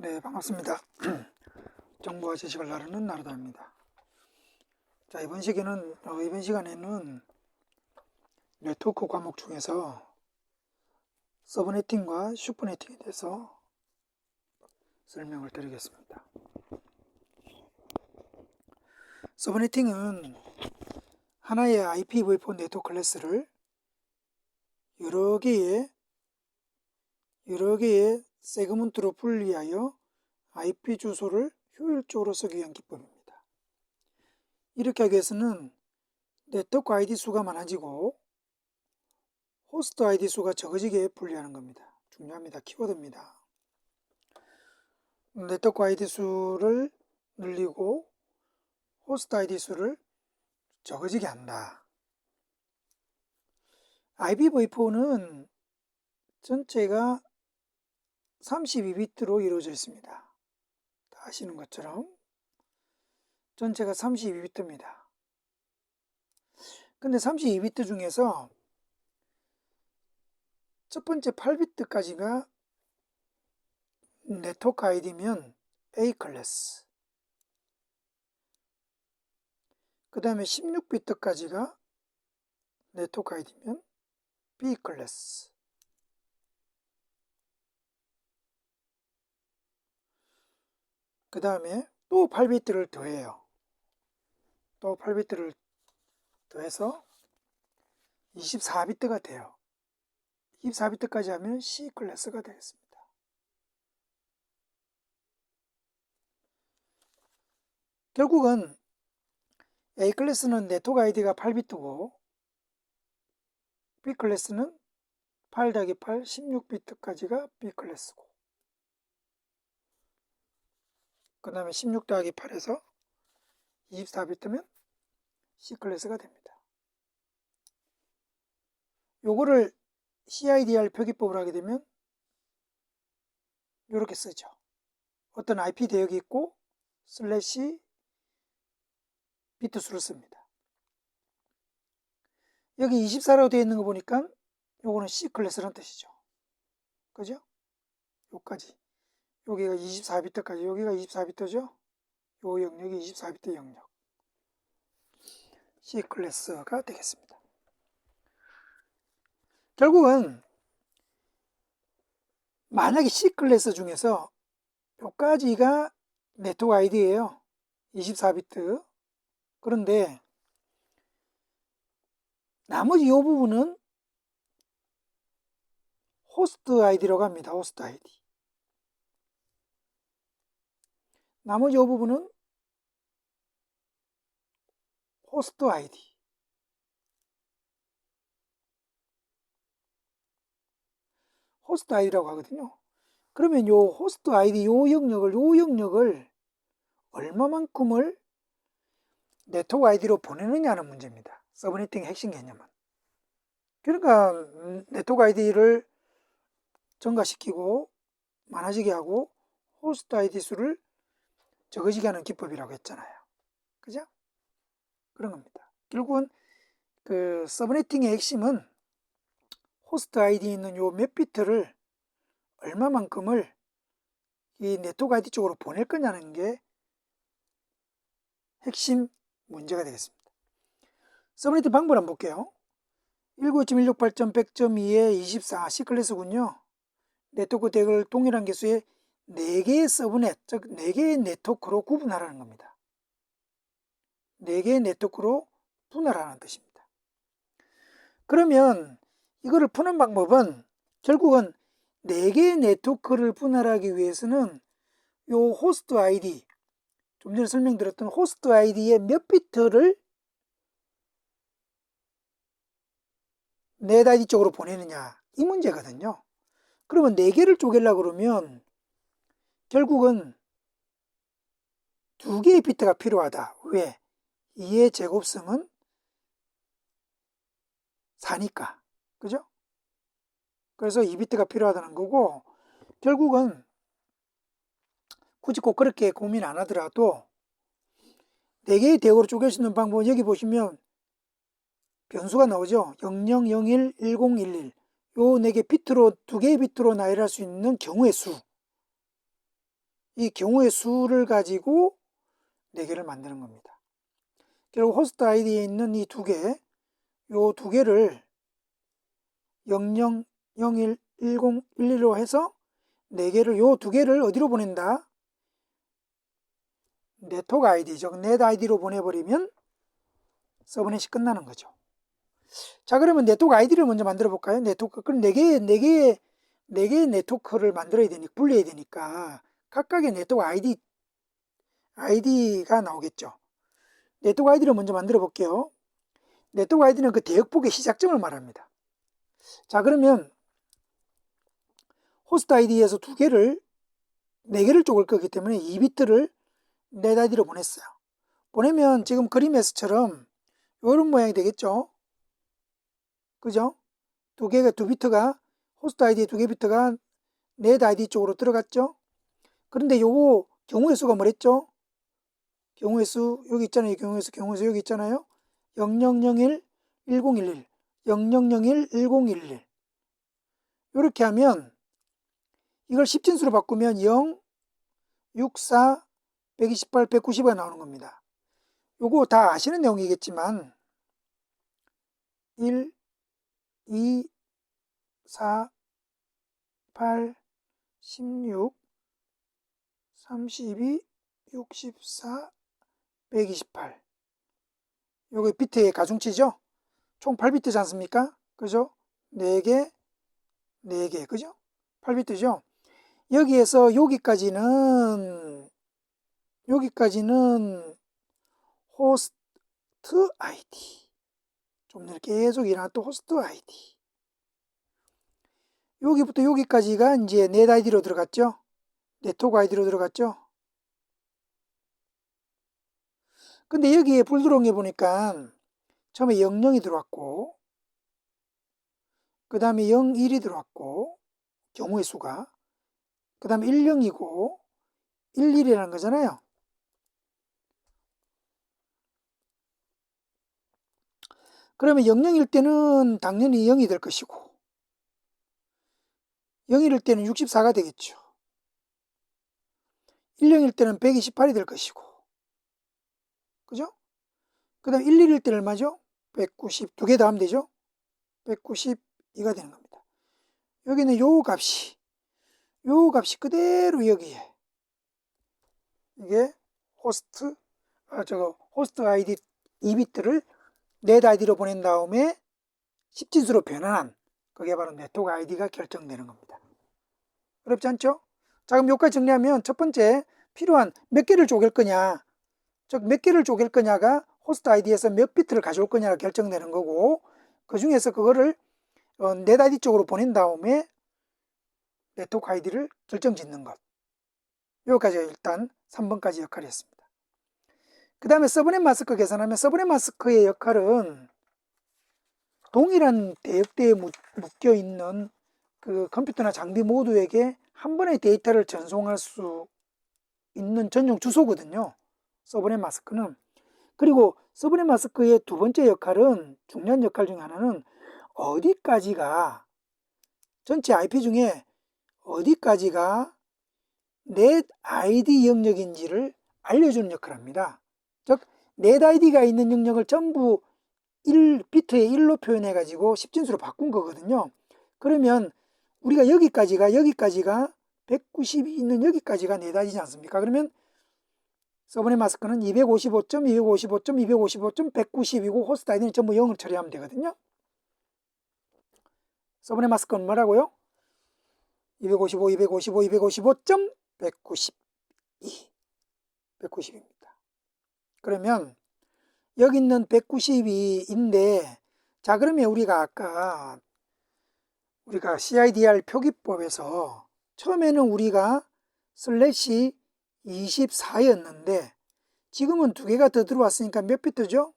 네, 반갑습니다. 정보와 지식을 나누는 나루다입니다. 자, 이번 시기는, 어, 이번 시간에는 네트워크 과목 중에서 서브네팅과 슈퍼네팅에 대해서 설명을 드리겠습니다. 서브네팅은 하나의 IPv4 네트워크 클래스를 여러 개의 여러 개의 세그먼트로 분리하여 IP 주소를 효율적으로 쓰기 위한 기법입니다. 이렇게 하기 위해서는 네트워크 ID 수가 많아지고 호스트 ID 수가 적어지게 분리하는 겁니다. 중요합니다. 키워드입니다. 네트워크 ID 수를 늘리고 호스트 ID 수를 적어지게 한다. IPv4는 전체가 32비트로 이루어져 있습니다. 다 아시는 것처럼 전체가 32비트입니다. 근데 32비트 중에서 첫 번째 8비트까지가 네트워크 아이디면 A 클래스 그 다음에 16비트까지가 네트워크 아이디면 B 클래스 그 다음에 또 8비트를 더해요. 또 8비트를 더해서 24비트가 돼요. 24비트까지 하면 C 클래스가 되겠습니다. 결국은 A 클래스는 네트워크 아이디가 8비트고 B 클래스는 8 더하기 8, 16비트까지가 B 클래스고 그 다음에 16 더하기 8에서 24비트면 C 클래스가 됩니다. 요거를 CIDR 표기법을 하게 되면 이렇게 쓰죠. 어떤 IP 대역이 있고 슬래시 비트 수를 씁니다. 여기 24라고 되어 있는 거 보니까 요거는 C 클래스라는 뜻이죠. 그죠? 요까지. 여기가 24비트까지 여기가 24비트죠? 요 영역이 24비트 영역. C 클래스가 되겠습니다. 결국은 만약에 C 클래스 중에서 요까지가 네트워크 아이디예요. 24비트. 그런데 나머지 이 부분은 호스트 아이디라고 합니다. 호스트 아이디 나머지 이 부분은 호스트 아이디 호스트 아이디라고 하거든요. 그러면 요 호스트 아이디 요 영역을 요 영역을 얼마만큼을 네트워크 아이디로 보내느냐는 문제입니다. 서브네팅 핵심 개념은. 그러니까 네트워크 아이디를 증가시키고 많아지게 하고 호스트 아이디 수를 적어지게 하는 기법이라고 했잖아요. 그죠? 그런 겁니다. 결국은 그 서브네팅의 핵심은 호스트 아이디 있는 요 몇 비트를 얼마만큼을 이 네트워크 아이디 쪽으로 보낼 거냐는 게 핵심 문제가 되겠습니다. 서브네팅 방법을 한번 볼게요. 195.168.100.2의 24 C클래스군요. 네트워크 대역을 동일한 개수의 4개의 서브넷, 즉 4개의 네트워크로 구분하라는 겁니다. 4개의 네트워크로 분할하는 뜻입니다. 그러면 이거를 푸는 방법은 결국은 4개의 네트워크를 분할하기 위해서는 요 호스트 아이디, 좀 전에 설명드렸던 호스트 아이디의 몇 비트를 넷 아이디 쪽으로 보내느냐 이 문제거든요. 그러면 4개를 쪼개려고 그러면 결국은 두 개의 비트가 필요하다. 왜? 2의 제곱성은 4니까. 그죠? 그래서 2비트가 필요하다는 거고, 결국은 굳이 꼭 그렇게 고민 안 하더라도 4개의 대역으로 쪼갤 수 있는 방법은 여기 보시면 변수가 나오죠. 0001, 1011. 요 4개 비트로, 두 개의 비트로 나열할 수 있는 경우의 수. 이 경우의 수를 가지고 4개를 만드는 겁니다. 결국 호스트 아이디에 있는 이 두 개, 요 두 개를 00, 01, 10, 11로 해서 4개를, 요 두 개를 어디로 보낸다? 네트워크 아이디, 즉, 넷 아이디로 보내버리면 서브넷이 끝나는 거죠. 자, 그러면 네트워크 아이디를 먼저 만들어 볼까요? 네트워크, 그럼 4개, 4개, 4개의 네트워크를 만들어야 되니까, 분리해야 되니까, 각각의 네트워크 아이디, 아이디가 나오겠죠. 네트워크 아이디를 먼저 만들어 볼게요. 네트워크 아이디는 그 대역폭의 시작점을 말합니다. 자, 그러면 호스트 아이디에서 두 개를, 네 개를 쪼갤 거기 때문에 2비트를 넷 아이디로 보냈어요. 보내면 지금 그림에서처럼 이런 모양이 되겠죠? 그죠? 두 개가, 두 비트가, 호스트 아이디 두 개 비트가 넷 아이디 쪽으로 들어갔죠? 그런데 요거 경우의 수가 뭐랬죠? 경우의 수, 여기 있잖아요. 경우의 수, 경우의 수 여기 있잖아요. 0001, 1011, 0001, 1011. 이렇게 하면 이걸 10진수로 바꾸면 0, 6, 4, 128, 190가 나오는 겁니다. 요거 다 아시는 내용이겠지만 1, 2, 4, 8, 16, 32, 64, 128. 요게 비트의 가중치죠? 총 8비트지 않습니까? 그죠? 4개, 4개, 그죠? 8비트죠? 여기에서 여기까지는, 여기까지는 호스트 아이디. 좀 이렇게 계속 일어났던 호스트 아이디. 여기부터 여기까지가 이제 넷 아이디로 들어갔죠? 네트워크 아이디로 들어갔죠? 근데 여기에 불 들어온 게 보니까 처음에 00이 들어왔고 그 다음에 01이 들어왔고 경우의 수가 그 다음에 10이고 11이라는 거잖아요. 그러면 00일 때는 당연히 0이 될 것이고 0일일 때는 64가 되겠죠. 10일 때는 128이 될 것이고 그죠? 그 다음 11일 때는 얼마죠? 190, 두개 더하면 되죠? 192가 되는 겁니다. 여기는 요 값이, 요 값이 그대로 여기에, 이게 호스트, 아, 저거, 호스트 아이디 2비트를 넷 아이디로 보낸 다음에 10진수로 변환한, 그게 바로 네트워크 아이디가 결정되는 겁니다. 어렵지 않죠? 자, 그럼 여기까지 정리하면 첫 번째, 필요한 몇 개를 쪼갤 거냐, 즉 몇 개를 쪼갤 거냐가 호스트 아이디에서 몇 비트를 가져올 거냐가 결정되는 거고 그 중에서 그거를 어, 넷 아이디 쪽으로 보낸 다음에 네트워크 아이디를 결정 짓는 것 여기까지가 일단 3번까지 역할이었습니다. 그 다음에 서브넷 마스크 계산하면 서브넷 마스크의 역할은 동일한 대역대에 묶여 있는 그 컴퓨터나 장비 모두에게 한 번의 데이터를 전송할 수 있는 전용 주소거든요. 서브넷 마스크는 그리고 서브넷 마스크의 두 번째 역할은 중요한 역할 중에 하나는 어디까지가 전체 IP 중에 어디까지가 넷 아이디 영역인지를 알려주는 역할을 합니다. 즉, 넷 아이디가 있는 영역을 전부 1, 비트의 1로 표현해 가지고 10진수로 바꾼 거거든요. 그러면 우리가 여기까지가, 여기까지가 190이 있는 여기까지가 넷 아이디지 않습니까? 그러면 서브넷 마스크는 255점, 255점, 255점, 190이고 호스트 아이디는 전부 0을 처리하면 되거든요. 서브넷 마스크는 뭐라고요? 255, 255, 255점 192. 190입니다. 그러면 여기 있는 192인데 자 그러면 우리가 아까 우리가 CIDR 표기법에서 처음에는 우리가 슬래시 24였는데 지금은 두 개가 더 들어왔으니까 몇 비트죠?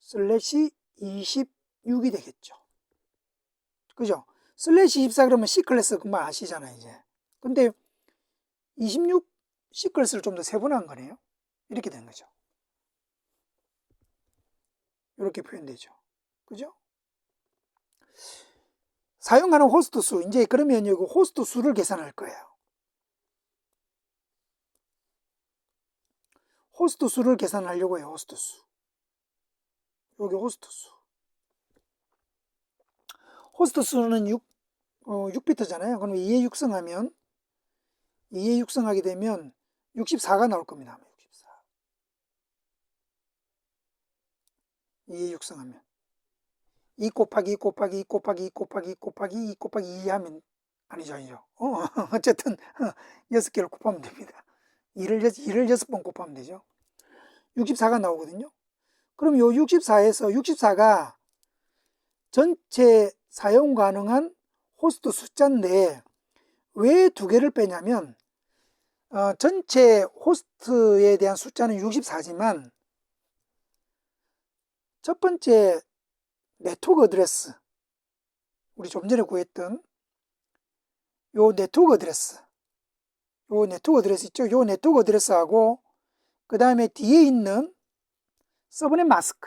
슬래시 26이 되겠죠. 그죠? 슬래시 24 그러면 C 클래스 그만 아시잖아요, 이제. 근데 26 C 클래스를 좀 더 세분화한 거네요. 이렇게 된 거죠. 이렇게 표현되죠. 그죠? 사용하는 호스트 수, 이제 그러면 여기 호스트 수를 계산할 거예요. 호스트 수를 계산하려고 해요. 호스트 수. 여기 호스트 수. 호스트 수는 6, 어, 6비트잖아요. 그럼 2에 육성하면 2에 육성하게 되면 64가 나올 겁니다. 64. 2에 육성하면 2 곱하기 2 곱하기 2 곱하기 2 곱하기 2 곱하기 2 곱하기 2 하면 아니죠, 아니죠. 어, 어쨌든 6개를 곱하면 됩니다. 2를, 2를 6번 곱하면 되죠. 64가 나오거든요. 그럼 요 64에서 64가 전체 사용 가능한 호스트 숫자인데 왜 두 개를 빼냐면 어, 전체 호스트에 대한 숫자는 64지만 첫 번째 네트워크 어드레스. 우리 좀 전에 구했던 요 네트워크 어드레스. 요 네트워크 어드레스 있죠? 요 네트워크 어드레스하고 그 다음에 뒤에 있는 서브넷 마스크.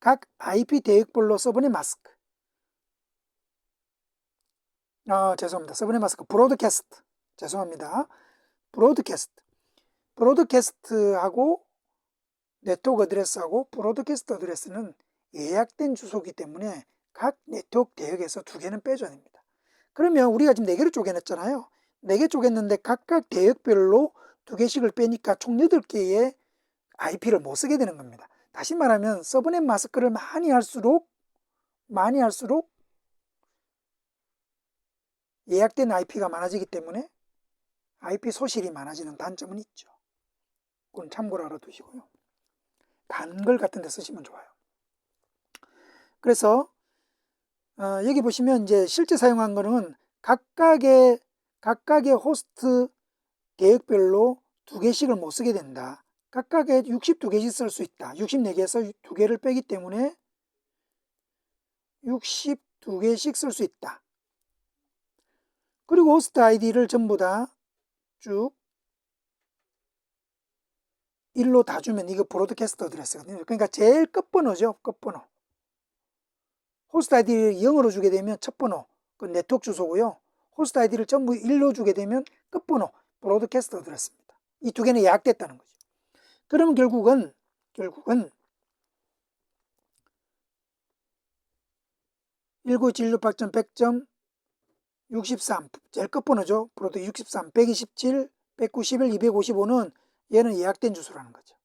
각 IP 대역별로 서브넷 마스크. 아 죄송합니다. 서브넷 마스크. 브로드캐스트. 죄송합니다. 브로드캐스트. 브로드캐스트하고 네트워크 어드레스하고 브로드캐스트 어드레스는 예약된 주소기 때문에 각 네트워크 대역에서 두 개는 빼줘야 됩니다. 그러면 우리가 지금 네 개를 쪼개냈잖아요. 네 개 쪼갰는데 각각 대역별로 두 개씩을 빼니까 총 8개의 IP를 못 쓰게 되는 겁니다. 다시 말하면 서브넷 마스크를 많이 할수록 많이 할수록 예약된 IP가 많아지기 때문에 IP 소실이 많아지는 단점은 있죠. 그건 참고로 알아두시고요. 단글 같은 데 쓰시면 좋아요. 그래서 어, 여기 보시면 이제 실제 사용한 거는 각각의 각각의 호스트 계획별로 두 개씩을 못 쓰게 된다. 각각의 62개씩 쓸 수 있다. 64개에서 두 개를 빼기 때문에 62개씩 쓸 수 있다. 그리고 호스트 아이디를 전부 다 쭉 1로 다 주면 이거 브로드캐스트 어드레스거든요. 그러니까 제일 끝번호죠. 끝번호. 호스트 아이디를 0으로 주게 되면 첫 번호, 그 네트워크 주소고요. 호스트 아이디를 전부 1로 주게 되면 끝번호, 브로드캐스트 어드레스입니다. 이 두 개는 예약됐다는 거죠. 그러면 결국은 결국은 1916.100점 63 제일 끝번호죠. 브로드 63, 127, 191, 255는 얘는 예약된 주소라는 거죠.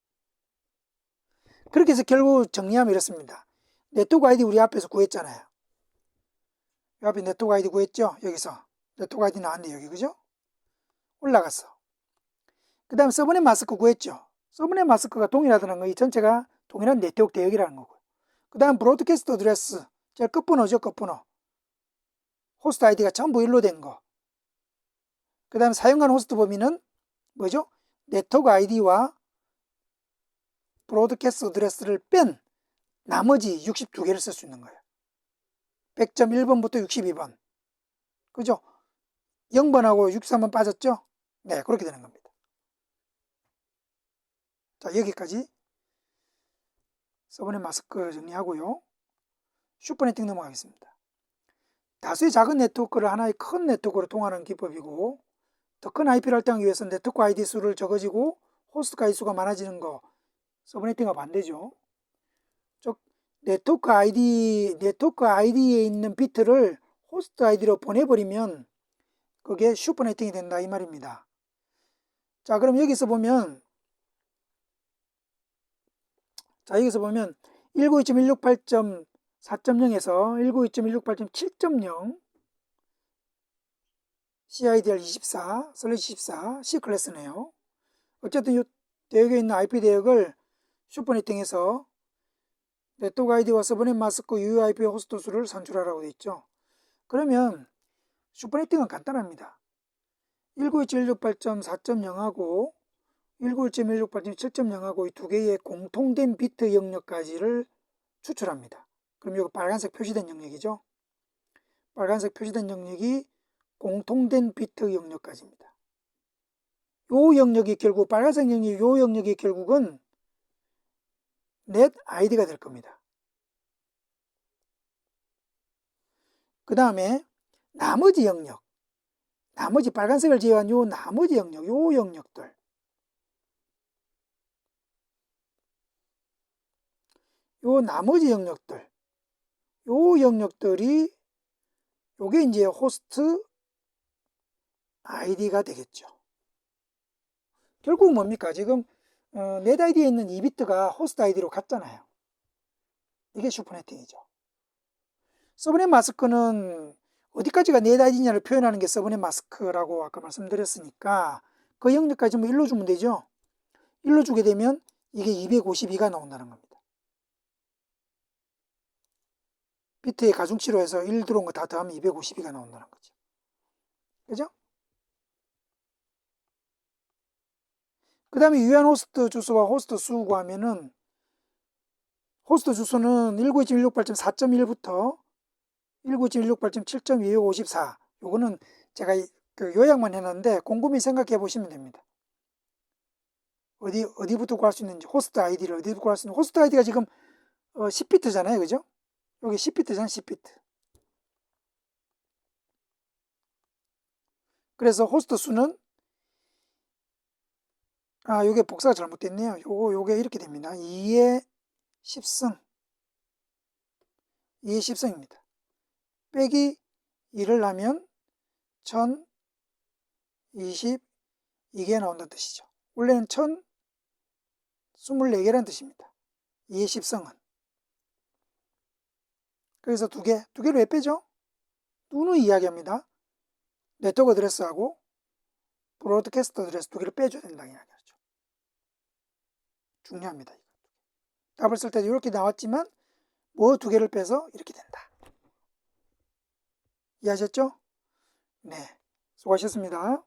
그렇게 해서 결국 정리하면 이렇습니다. 네트워크 아이디 우리 앞에서 구했잖아요. 이 앞에 네트워크 아이디 구했죠? 여기서. 네트워크 아이디 나왔네, 여기. 그죠? 올라갔어. 그 다음 서브넷 마스크 구했죠? 서브넷 마스크가 동일하다는 거, 이 전체가 동일한 네트워크 대역이라는 거고. 그 다음 브로드캐스트 어드레스. 제일 끝번호죠, 끝번호. 호스트 아이디가 전부 일로 된 거. 그 다음 사용한 호스트 범위는 뭐죠? 네트워크 아이디와 브로드캐스트 어드레스를 뺀 나머지 62개를 쓸 수 있는 거예요. 100.1번부터 62번. 그죠? 0번하고 63번 빠졌죠? 네, 그렇게 되는 겁니다. 자, 여기까지 서브넷 마스크 정리하고요. 슈퍼네팅 넘어가겠습니다. 다수의 작은 네트워크를 하나의 큰 네트워크로 통하는 기법이고 더 큰 IP를 할당하기 위해서 네트워크 ID 수를 적어지고 호스트 가입 수가 많아지는 거 서브네팅과 반대죠. 즉 네트워크 아이디 네트워크 아이디에 있는 비트를 호스트 아이디로 보내버리면 그게 슈퍼네팅이 된다 이 말입니다. 자 그럼 여기서 보면 자 여기서 보면 192.168.4.0에서 192.168.7.0 CIDR 24, 슬래시 24, C 클래스네요. 어쨌든 이 대역에 있는 IP 대역을 슈퍼네팅에서 네트워크 아이디와 서브넷 마스크 UIP 호스트 수를 산출하라고 되어 있죠. 그러면 슈퍼네팅은 간단합니다. 192.168.4.0하고 191.168.7.0하고 이 두 개의 공통된 비트 영역까지를 추출합니다. 그럼 이거 빨간색 표시된 영역이죠. 빨간색 표시된 영역이 공통된 비트 영역까지입니다. 요 영역이 결국 빨간색 영역이 요 영역이 결국은 넷 아이디가 될 겁니다. 그 다음에 나머지 영역 나머지 빨간색을 제외한 요 나머지 영역 요 영역들 요 나머지 영역들, 요 영역들이 요게 이제 호스트 아이디가 되겠죠. 결국 뭡니까? 지금 어, 넷 아이디에 있는 2비트가 호스트 아이디로 갔잖아요. 이게 슈퍼네팅이죠. 서브넷 마스크는 어디까지가 넷 아이디냐를 표현하는 게 서브넷 마스크라고 아까 말씀드렸으니까 그 영역까지 뭐 1로 주면 되죠. 1로 주게 되면 이게 252가 나온다는 겁니다. 비트의 가중치로 해서 1 들어온 거 다 더하면 252가 나온다는 거죠. 그죠? 그 다음에 유한 호스트 주소와 호스트 수 구하면은 호스트 주소는 192.168.4.1부터 192.168.7.254 요거는 제가 이- 그 요약만 해놨는데 곰곰이 생각해 보시면 됩니다. 어디 어디부터 구할 수 있는지 호스트 아이디를 어디부터 구할 수 있는 호스트 아이디가 지금 어, 10비트잖아요, 그죠? 여기 10비트잖아요, 10비트. 그래서 호스트 수는 아, 요게 복사가 잘못됐네요. 요거 요게 이렇게 됩니다. 2의 10승. 2의 10승입니다. 빼기 2를 하면 1022개 나온다는 뜻이죠. 원래는 1024개라는 뜻입니다. 2의 10승은. 그래서 두 개, 두 개를 왜 빼죠? 누누 이야기합니다. 네트워크 드레스하고 브로드캐스터 드레스 두 개를 빼줘야 된다 이야기하죠. 중요합니다. 답을 쓸 때도 이렇게 나왔지만 뭐 두 개를 빼서 이렇게 된다. 이해하셨죠? 네. 수고하셨습니다.